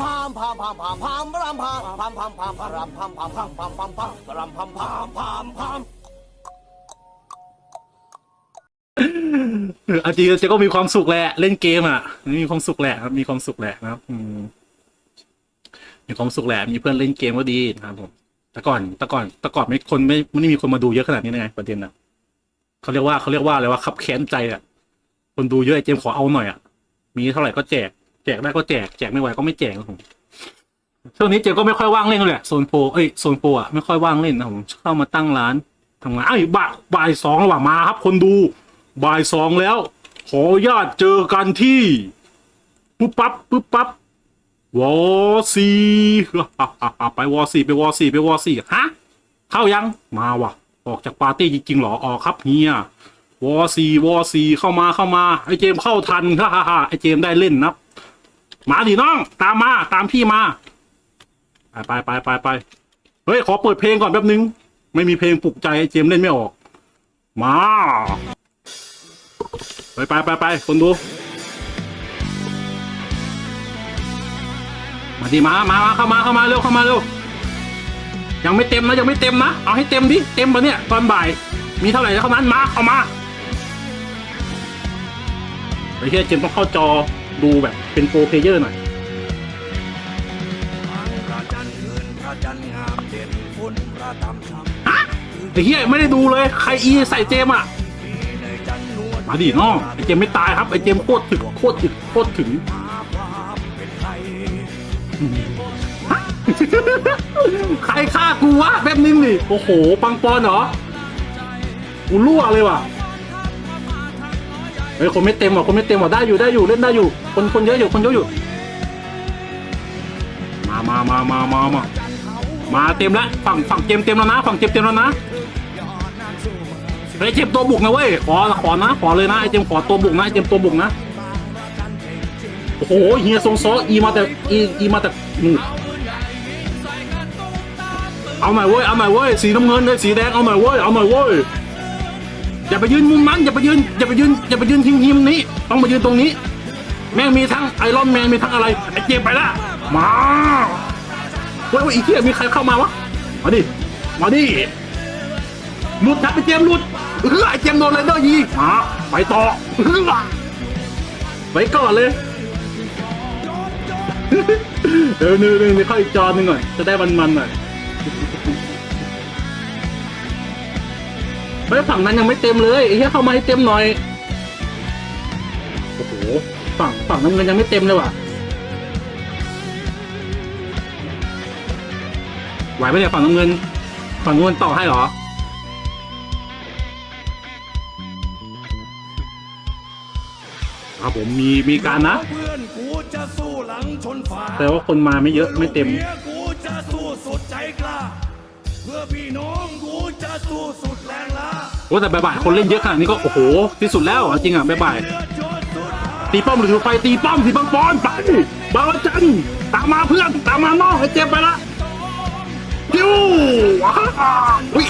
พามพามพามพามพามรำพามพามพามพามพามพามพามพามพามพามพามพามพามพามพามเออเอาจริงเจ๊ก็มีความสุขแหละ เล่นเกมอะมีความสุขแหละครับมีความสุขแหละนะครับมีความสุขแหละมีเพื่อนเล่นเกมก็ดีนะครับผมแต่ก่อนแต่ก่อนแต่ก่อนไม่คนไม่ไม่ได้มีคนมาดูเยอะขนาดนี้ไงประเด็นอะเขาเรียกว่าเขาเรียกว่าอะไรว่าขับแค้นใจอะคนดูเยอะไอ้เจมขอเอาหน่อยอะมีเท่าไหร่ก็แจก จกได้ก็แจกแจกไม่ไหวก็ไม่แจกครับผมช่วงนี้เจมก็ไม่ค่อยว่างเล่นเลยโซนโปรเอ้ยโซนโปรอะไม่ค่อยว่างเล่นนะผมเข้ามาตั้งร้านทำงานไอ้บ่ายบ่ายสองแล้วว่ะมาครับ คนดูบ่ายสองแล้ว ขอญาตเจอกันที่ปุ๊บปั๊บปุ๊บปั๊บวอซีไปวอซีไปวอซีไปวอซีฮะเข้ายังมาว่ะ ออกจากปาร์ตี้จริงๆหรอออกครับเฮียวอซีวอซีเข้ามาเข้ามาไอเจมเข้าทันฮ่าฮ่าไอเจมได้เล่นนะ มาดิน้อง ตามมาตามพี่มา ไปไปไปไปไปเฮ้ย ขอเปิดเพลงก่อนแป๊บนึง ไม่มีเพลงปลุกใจไอเจมเล่นไม่ออก มา ไปไปไปไปคนดู มาดิมามามาเข้ามาเข้ามาเร็วเข้ามาเร็วยังไม่เต็มนะยังไม่เต็มนะ เอาให้เต็มดิเต็มปะเนี่ยตอนบ่าย มีเท่าไหร่เท่านั้นมาเอามาไอ้เฮียเจมต้องเข้าจอ ดูแบบเป็นโปรเพลเยอร์หน่อยพระจันทร์เงินพระจันทร์งามเด่นฝนพระตำช้ไอ้เฮียไม่ได้ดูเลยใครอีใส่เจมส์อะำมีในจันทร์นวลมาดิน้องไอ้เจมส์ไม่ตายครับไอ้เจมส์โคตรถึกโคตรถึกโคตรถึงมาความเป็นไทยใครฆ่ากูวะแป๊บนึงดิโอ้โห ปังปอนเหรอกูรั่วเลยว่ะ เฮ้ยคนไม่เต็มว่ะคนไม่เต็มว่ะได้อยู่ได้อยู่เล่นได้อยู่ คนคนเยอะอยู่คนเยอะอยู่ มามามามามามามาเต็มแล้วฝั่งฝั่งเจมเต็มแล้วนะ ฝั่งเจมเต็มแล้วนะไอ้เจมตัวบุกนะเว้ยขอขอนะขอเลยนะไอ้เจมขอตัวบุกนะไอ้เจมตัวบุกนะโอ้โหเฮียทรงซออีมาแต่อีอีมาแต่นู่นเอาหน่อยเว้ยเอาหน่อยเว้ยสีน้ำเงินเลยสีแดงเอาหน่อยเว้ยเอาหน่อยเว้ย อย่าไปยืนมุมนั้นอย่าไปยืนอย่าไปยืนอย่าไปยืนทีมทีมนี้ ต้องมายืนตรงนี้ แม่งมีทั้งไอรอนแมนมีทั้งอะไรไอเจมไปละมาเว้ยว้ยอีเทียมีใครเข้ามาวะมาดิมาดิหลุดครับไอเจมหลุดเฮ้ยไอเจมโดนเลยเดอร์ยิงมาไปต่อเฮ้ยไปก่อนเลยเดี๋ยวนึงนึงนึงเข้าอีกจอนึงหน่อยจะได้มันๆหน่อย เฮ้ยฝั่งนั้นยังไม่เต็มเลยไอ้เหี้ยเข้ามาให้เต็มหน่อยโอ้โหฝั่งฝั่งน้ำเงินยังไม่เต็มเลยว่ะไหวไหมเนี่ยฝั่งน้ำเงินฝั่งน้ำเงินต่อให้เหรอครับผมมีมีการนะเพื่อนกูจะสู้หลังชนฝาแต่ว่าคนมาไม่เยอะไม่เต็มลู อพี่น้องกูจะสู้สุดแรงล้าโอ้แต่บ่ายๆคนเล่นเยอะขนาดนี้ก็โอ้โหที่สุดแล้วจริงอะบ่ายๆตีป้อมหรือถือไฟตีป้อมสีปังปอนไปบางจันตามมาเพื่อนตามมาน้องไอ้เจ็บไปละจิ้วว้าวอุ้ย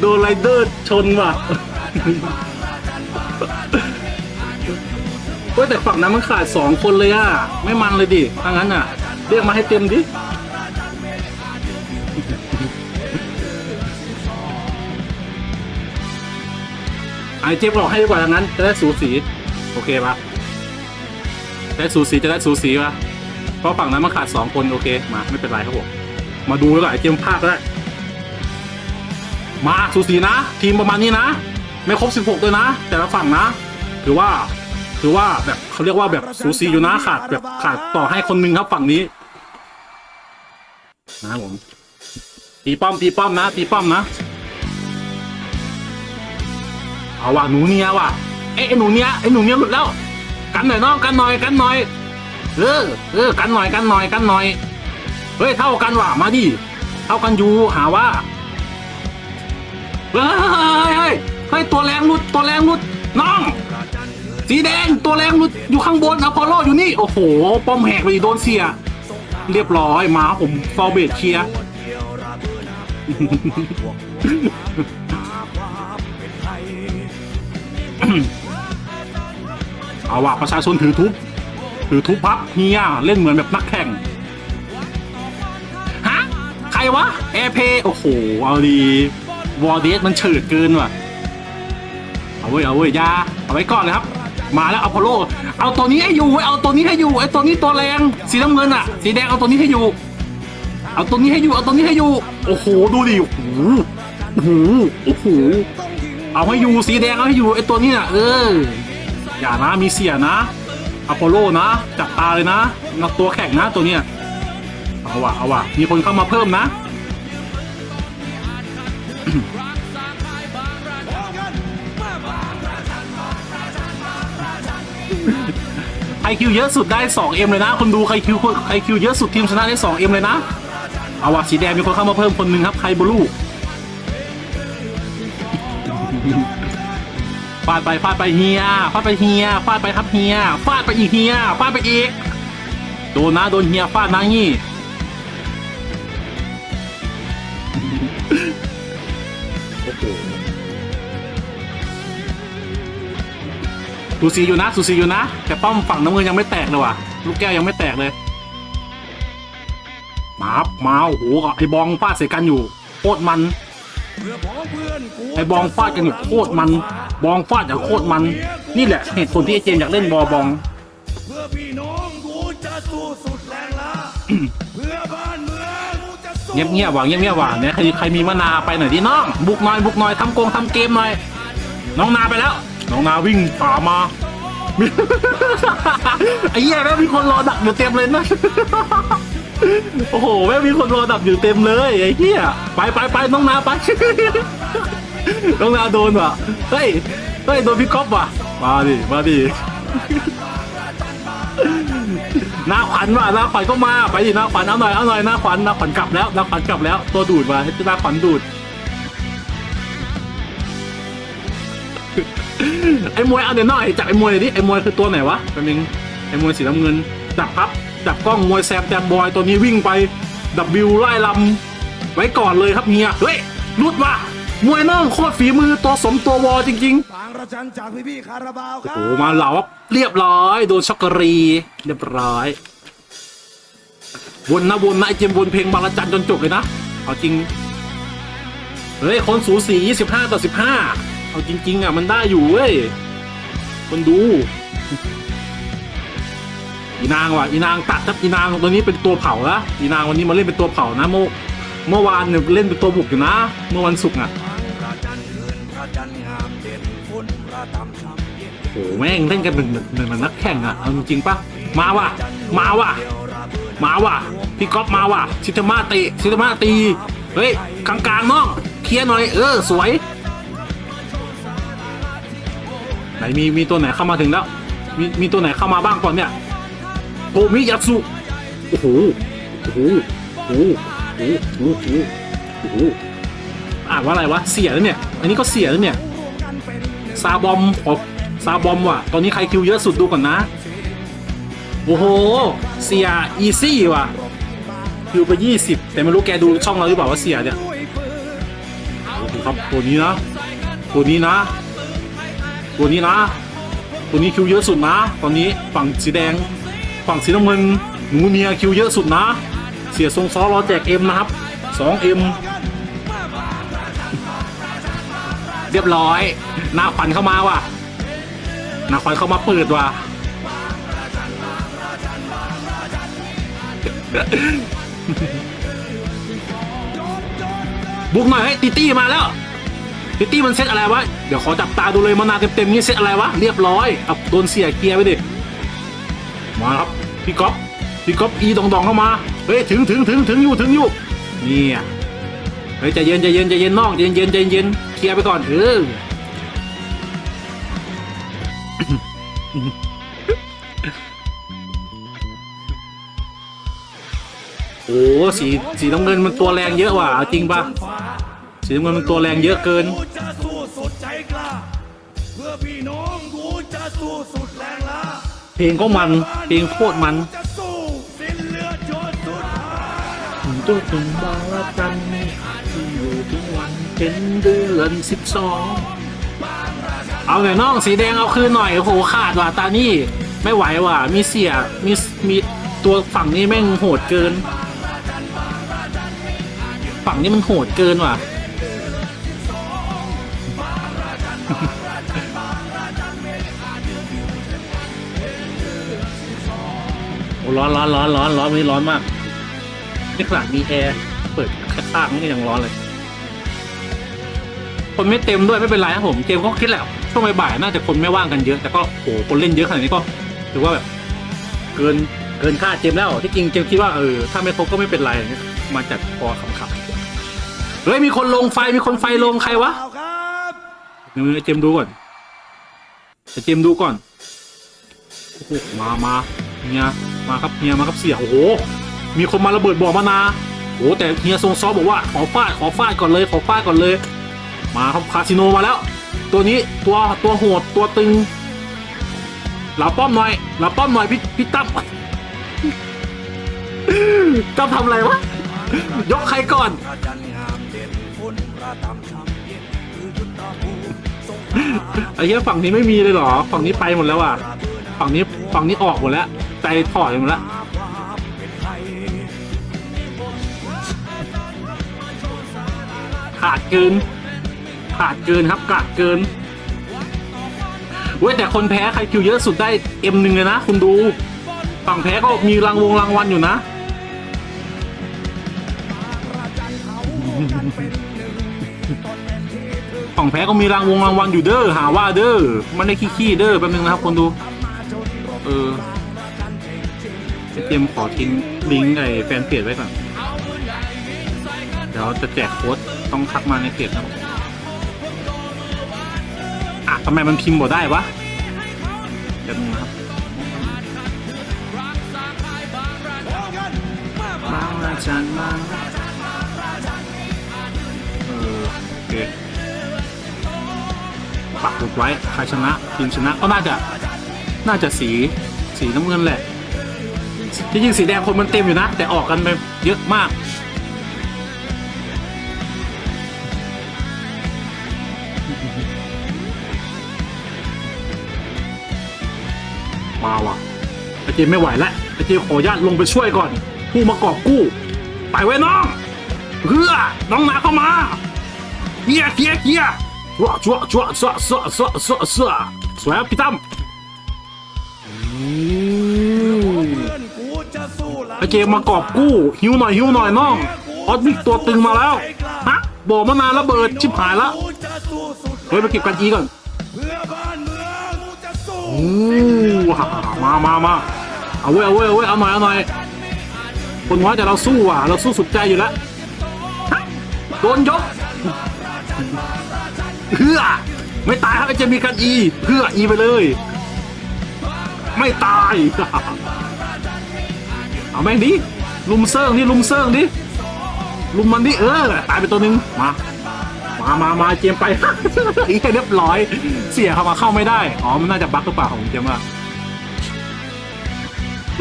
โดนไรเดอร์ชนว่ะเฮ้ยแต่ฝั่งนั้นมันขาดสองคนเลยอะ ไม่มันเลยดิถ้างั้นอะ เรียกมาให้เต็มดิไอ้เจ็บหลอกให้ดีกว่าอย่างนั้น จะได้สูสี โอเคปะจะได้สูสีจะได้สูสีปะเพราะฝั่งนั้นมันขาดสองคนโอเค มาไม่เป็นไรครับผมมาดูแล้วก็ไอ้เจมส์ภาคก็ได้ มาสูสีนะ ทีมประมาณนี้นะ ไม่ครบสิบหกเลยนะ แต่ละฝั่งนะถือว่าถือว่าแบบเขาเรียกว่าแบบสูสีอยู่นะขาดแบบขาดต่อให้คนหนึงครับฝั่งนี้ นะครับผมตีป้อมตีป้อมนะตีป้อมนะเอาว่ะหนูเนี้ยว่ะเอ้หนูเนี้ยไอ้หนูเนี้ยหลุดแล้ว กันหน่อยน้องกันหน่อยกันหน่อยเออเออกันหน่อยกันหน่อยกันหน่อยเฮ้ยเท่ากันว่ะมาดิเท่ากันอยู่หาว่าเฮ้ยเฮ้ยเฮ้ยตัวแรงหลุดตัวแรงหลุดน้อง สีแดงตัวแรงหลุดอยู่ข้างบนอพอลโลอยู่นี่โอ้โหป้อมแหกไปโดนเสีย เรียบร้อยมาผมฟอร์เบตเคลียร์เดียเอาว่ะประชาชนถือทุบถือทุบพับเฮียเล่นเหมือนแบบนักแข่ง ฮะ ใครวะแอร์เพโอ้โห เอาดีวอร์เดสมันเฉิดเกินว่ะ เอาเว้เอาเว้ยอยาเอาไว้ก่อนเลยครับ มาแล้วอพอลโล เอาตัวนี้ให้อยู่เว้เอาตัวนี้ให้อยู่ไอ้ตัวนี้ตัวแรงสีน้ำเงินอะ สีแดงเอาตัวนี้ให้อยู่ เอาตัวนี้ให้อยู่เอาตัวนี้ให้อยู่โอ้โหดูดิโอ้โหโอ้โหโอ้โหเอาให้อยู่สีแดงเอาให้อยู่ไอ้ตัวนี้น่ะเอออย่านะมีเสียนะอพอลโลนะจับตาเลยนะนักตัวแข่งนะตัวเนี้ยเอาว่ะเอาว่ะมีคนเข้ามาเพิ่มนะ ใครคิวเยอะสุดได้ 2M เลยนะ คนดูใครคิวใครคิวเยอะสุดทีมชนะได้ 2M เลยนะ เอาว่ะสีแดงมีคนเข้ามาเพิ่มคนหนึ่งครับใครบลูฟาดไปฟาดไปเฮียฟาดไปเฮียฟาดไปครับเฮียฟาดไปอีกเฮียฟาดไปอีกโดนนะโดนเฮียฟาดนะงี้โอ้โห สูสีอยู่นะสูสีอยู่นะ แต่ป้อมฝั่งน้ำเงินยังไม่แตกเลยว่ะลูกแก้วยังไม่แตกเลยมาบมาโอ้โหไอ้บองฟาดใส่กันอยู่โคตรมันไอ้บองฟาดกันอยู่โคตรมัน บองฟาดอย่างโคตรมัน นี่แหละเหตุผลที่ไอ้เจมอยากเล่นบอบองเพื่อพี่น้องกูจะสู้สุดแรงละเพื่อบ้านเมืองกูจะสู้เงียบเงียบๆว่ะเงียบเงียบๆว่ะเนี่ยใครใครมีมะนาไปหน่อยดิน้องบุกหน่อยบุกหน่อยทำโกงทำเกมหน่อยน้องนาไปแล้ว น้องนาวิ่งป่ามา ไอ้เหี้ยแม่งมีคนรอดักอยู่เต็มเลยนะ โอ้โหแม่งมีคนรอดักอยู่เต็มเลยไอ้เหี้ยไปไปไปน้องนาไป น้องนาโดนว่ะ เฮ้ย เฮ้ยโดนพี่ก๊อฟว่ะ มาดิ มาดิหน้าขวัญว่ะหน้าขวัญก็มา ไปดิหน้าขวัญเอาหน่อยเอาหน่อยหน้าขวัญหน้าขวัญกลับแล้วหน้าขวัญกลับแล้ว ตัวดูดว่ะให้หน้าขวัญดูด ไอ้มวยเอาเดี๋ยวหน่อยจับไอ้มวยหน่อยดิไอ้มวยคือตัวไหนวะแป๊บนึงไอ้มวยสีน้ำเงินจับครับจับกล้องมวยแซมแตมบอยตัวนี้วิ่งไปดับบิวไล่ลำไว้ก่อนเลยครับเฮียเฮ้ยรุดว่ะมวยน้องโคตรฝีมือตัวสมตัววอจริงๆ บางระจันจากพี่พี่ๆคาราบาวครัโอ้โหมาเหลาเรียบร้อย โดนช็อกโกรี เรียบร้อย วนนะวนนะไอเจมส์วนเพลงบางระจันจนจบเลยนะ เอาจริง เฮ้ย คนสูสี 25 ต่อ 15 เอาจริง ๆ อะ มันได้อยู่เว้ยคนดู อีนางว่ะอีนางตัดครับอีนางตัวนี้เป็นตัวเผาละอีนางวันนี้มาเล่นเป็นตัวเผานะเมื่อเมื่อวานเนี่ยเล่นเป็นตัวบุกอยู่นะ เมื่อวันศุกร์อะโอ้แม่งเล่นกันเหมือนเหมือนเหมือนนักแข่งอะเอาจริงๆปะมาว่ะมาว่ะมาว่ะพี่ก๊อฟมาว่ะชิตามาตีชิตามาตีเฮ้ยกลางๆน้องเคลียร์หน่อยเออสวย ไหนมีมีตัวไหนเข้ามาถึงแล้ว มีมีตัวไหนเข้ามาบ้างก่อนเนี่ยโทมิยาสุโอ้โหโอ้โหโอ้โหโอ้โหโอ้โหโอ้โหอ่านว่าอะไรวะเสียแล้วเนี่ย อันนี้ก็เสียแล้วเนี่ยซาบอมขอซาบอมว่ะ ตอนนี้ใครคิวเยอะสุดดูก่อนนะ โอ้โห เสียอีซี่ว่ะ คิวไป 20 แต่ไม่รู้แกดูช่องเราหรือเปล่าว่าเสียเนี่ยโอ้โหครับตัวนี้นะ ตัวนี้นะ ตัวนี้นะ ตัวนี้คิวเยอะสุดนะ ตอนนี้ฝั่งสีแดง ฝั่งสีน้ำเงินหนูเนียคิวเยอะสุดนะ เสียทรงซ้อรอแจกเอ็มนะครับ 2M เรียบร้อยหน้าขวัญเข้ามาว่ะหน้าขวัญเข้ามาเปิดว่ะบุกหน่อยให้ติตี้มาแล้ว ติตี้มันเซตอะไรวะ เดี๋ยวขอจับตาดูเลยมานาเต็มๆนี่เซตอะไรวะ เรียบร้อยเอาโดนเสียเกียร์ไปดิ มาครับ พี่ก๊อฟพี่ก๊อฟอีดองดองๆเข้ามา เฮ้ย ถึงถึงถึงถึงอยู่ถึงอยู่เนี่ยเฮ้ยใจเย็นใจเย็นใจเย็นน้องใจเย็นใจเย็นเคลียร์ไปก่อนเออโอ้สีสีน้ำเงินมันตัวแรงเยอะว่ะเอาจริงปะ สีน้ำเงินมันตัวแรงเยอะเกิน กูจะสู้สุดใจกล้า เพื่อพี่น้องกูจะสู้สุดแรงละเพลงก็มันเพลงโคตรมันกูจะสู้สิ้นเลือดจนสุดท้ายตัวถึงบางละจันที่อยู่ถึงวันเป็นเดือนสิบสองบางระจันเอาหน่อยน้องสีแดงเอาคืนหน่อยโอ้โหขาดว่ะตานี่ไม่ไหวว่ะมีเสียมีมีตัวฝั่งนี้แม่งโหดเกิน ฝั่งนี้มันโหดเกินว่ะ โอ้ร้อนร้อนร้อนร้อนร้อนวันนี้ร้อนมากนี่ขนาดมีแอร์เปิดข้างๆนี่ยังร้อนเลย คนไม่เต็มด้วยไม่เป็นไรครับผมเกมก็คิดแหละช่วงบ่ายๆน่าจะคนไม่ว่างกันเยอะ แต่ก็โหคนเล่นเยอะขนาดนี้ก็ถือว่าแบบ เกินเกินคาดเจมแล้วที่จริงเจมคิดว่าเออถ้าไม่ครบก็ไม่เป็นไรมาจากพอขำๆเฮ้ยมีคนลงไฟมีคนไฟลงใครวะ ดี๋ยวเจมดูก่อนเดี๋ยวเจมดูก่อนโอ้โหมามาเฮียมาครับเฮียมาครับเสียโอ้โห มีคนมาระเบิดบ่อมานาโอ้โหแต่เฮียทรงซอบอกว่าขอฟาดขอฟาดก่อนเลยขอฟาดก่อนเลย มาครับคาสิโนมาแล้ว ตัวนี้ตัวตัวโหดตัวตึงหลับป้อมหน่อยหลับป้อมหน่อยพี่พี่ตั้มตั้มทำอะไรวะยกใครก่อน ไอ้เหี้ยฝั่งนี้ไม่มีเลยเหรอ ฝั่งนี้ไปหมดแล้วอะ ฝั่งนี้ฝั่งนี้ออกหมดแล้ว ใจถอดหมดแล้วขาดเกิน ขาดเกินครับกาดเกินเว้ยแต่คนแพ้ใครคิวเยอะสุดได้เอ็มหนึ่งเลยนะ คุณดู ฝั่งแพ้ก็มีรางวงรางวัลอยู่นะ ฝั่งแพ้ก็มีรางวงรางวัลอยู่เด้อหาว่าเด้อมันได้ขี้ๆเด้อแป๊บนึงนะครับคนดู เออเตรียมขอทิ้งลิงก์ไอ้แฟนเพจไว้ก่อนเดี๋ยวจะแจกโค้ดต้องทักมาในเพจนะครับอะทำไมมันพิมพ์บ่ได้วะเดี๋ยวนึงนะครับบางราจันบางเออโอเค ปักหมุดไว้ใครชนะทีมชนะก็น่าจะน่าจะสีสีน้ำเงินแหละที่จริงสีแดงคนมันเต็มอยู่นะ แต่ออกกันไปเยอะมาก มาว่ะไอเจมไม่ไหวแล้วไอเจมขออนุญาตลงไปช่วยก่อน ผู้มากอบกู้ ไปไว้น้องเพื่อน้องนาเข้ามาเฮียเฮียเฮีย ชัวชัวชัวชัวชัวชัวชัวชัวสวยครับพี่ตั้มอืมเพื่อนกูจะสู้หลังไอเจมมากอบกู้หิวหน่อยหิวหน่อยน้องออสมิกตัวตึงมาแล้วฮะบอกมานานระเบิดชิบหายละเฮ้ยไปเก็บกันอีก่อนเพื่อบ้านเมืองกูจะสู้โอ้ฮ่ามามามาเอาเว้ยเอาเว้ยเอาเว้ยเอาหน่อยเอาหน่อยคนน้อยแต่เราสู้อะเราสู้สุดใจอยู่แล้วโดนยก เพื่อไม่ตายครับไอเจมีกันอีเพื่ออีไปเลย ไม่ตาย เอาแม่งดิลุมเซิงดิลุมเซิงดิลุมมันดิเออตายไปตัวหนึงมามามามาเจมไปอีกเรียบร้อย เสียเข้ามาเข้าไม่ได้อ๋อมันน่าจะบั๊กหรือเปล่าของเจมว่า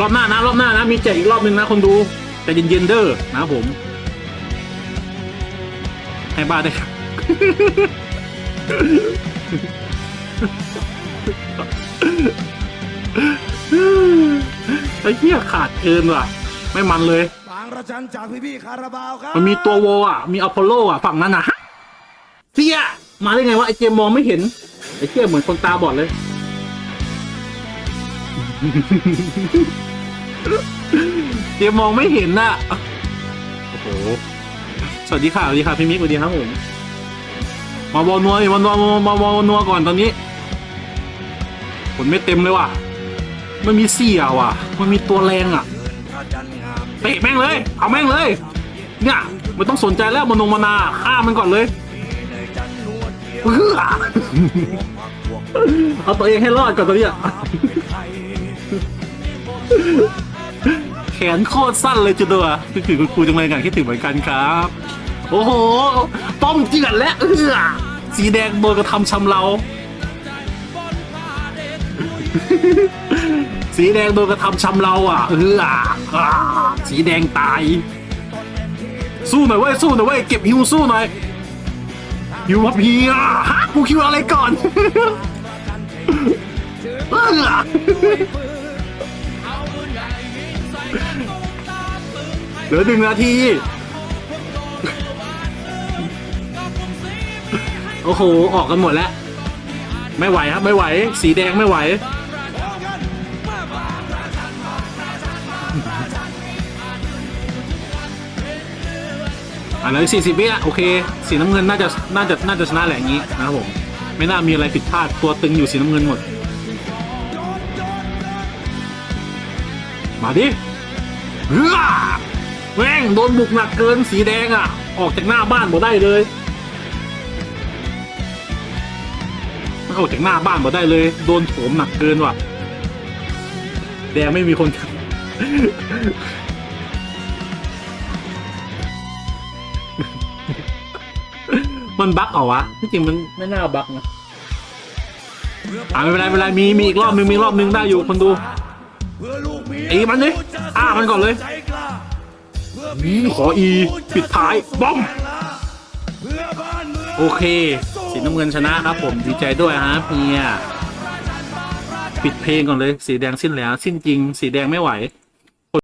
รอบหน้านะรอบหน้านะมีแจกอีกรอบหนึ่งนะคนดูแต่เย็นๆเด้อนะครับผมให้บ้าได้ครับ ไอ้เหี้ยขาดเกินว่ะ ไม่มันเลย บางระจันจากพี่พี่ๆคาราบาวครับมันมีตัวโวอะ มีอพอลโลอะ ฝั่งนั้นนะฮะเสียมาได้ไงวะไอเจมมองไม่เห็น ไอเสียเหมือนคนตาบอดเลย เจมมองไม่เห็นน่ะ โอ้โห สวัสดีค่ะ สวัสดีค่ะพี่มิกสวัสดีครับผม มาวอลนัวดิมาวอลนัวมาวอลนัวก่อนตอนนี้ผลไม่เต็มเลยว่ะไม่มีเสียว่ะ มันมีตัวแรงอะเตะแม่งเลย เอาแม่งเลย เนี่ยไม่ต้องสนใจแล้วมานงมานาฆ่ามันก่อนเลยเอเอาตัวเองให้รอดก่อนตอนเนี้ยแขนโคตรสั้นเลยจุดเดียวคิดถึงคุณครูจังเลยกันคิดถึงเหมือนกันครับ โอ้โห ป้อมเจือนและเอื้อสีแดงโดนกระทำชำเรา สีแดงโดนกระทำชำเราอะเอืออสีแดงตาย สู้หน่อยเว้ยสู้หน่อยเว้ยเก็บฮิวสู้หน่อยฮิวพับเฮียฮะกูคิวอะไรก่อนเอือเหลือหนึ่งนาที โอ้โห ออกกันหมดแล้ว ไม่ไหวครับ ไม่ไหว สีแดงไม่ไหว อะเหลือสี่สิบวิอะ โอเค สีน้ำเงินน่าจะ น่าจะ น่าจะชนะแหละอย่างนี้นะครับผม ไม่น่ามีอะไรผิดพลาด ตัวตึงอยู่สีน้ำเงินหมด มาดิเฮ้อแม่งโดนบุกหนักเกินสีแดงอะ ออกจากหน้าบ้านบ่ได้เลย ออกจากหน้าบ้านบ่ได้เลย โดนโถมหนักเกินว่ะ แดงไม่มีคนมันบั๊กเหรอวะที่จริงมันไม่น่าบั๊กนะอ่าไม่เป็นไรไม่เป็นไรมีมีอีกรอบนึงมีอีรอบนึงได้อยู่คนดูอีมันดิอ่ามันก่อนเลยใจกล้าเพื่ขออีปิดท้ายบอมโอเค สีน้ำเงินชนะครับผมดีใจด้วยฮะเพียปิดเพลงก่อนเลย สีแดงสิ้นแล้ว สิ้นจริง สีแดงไม่ไหว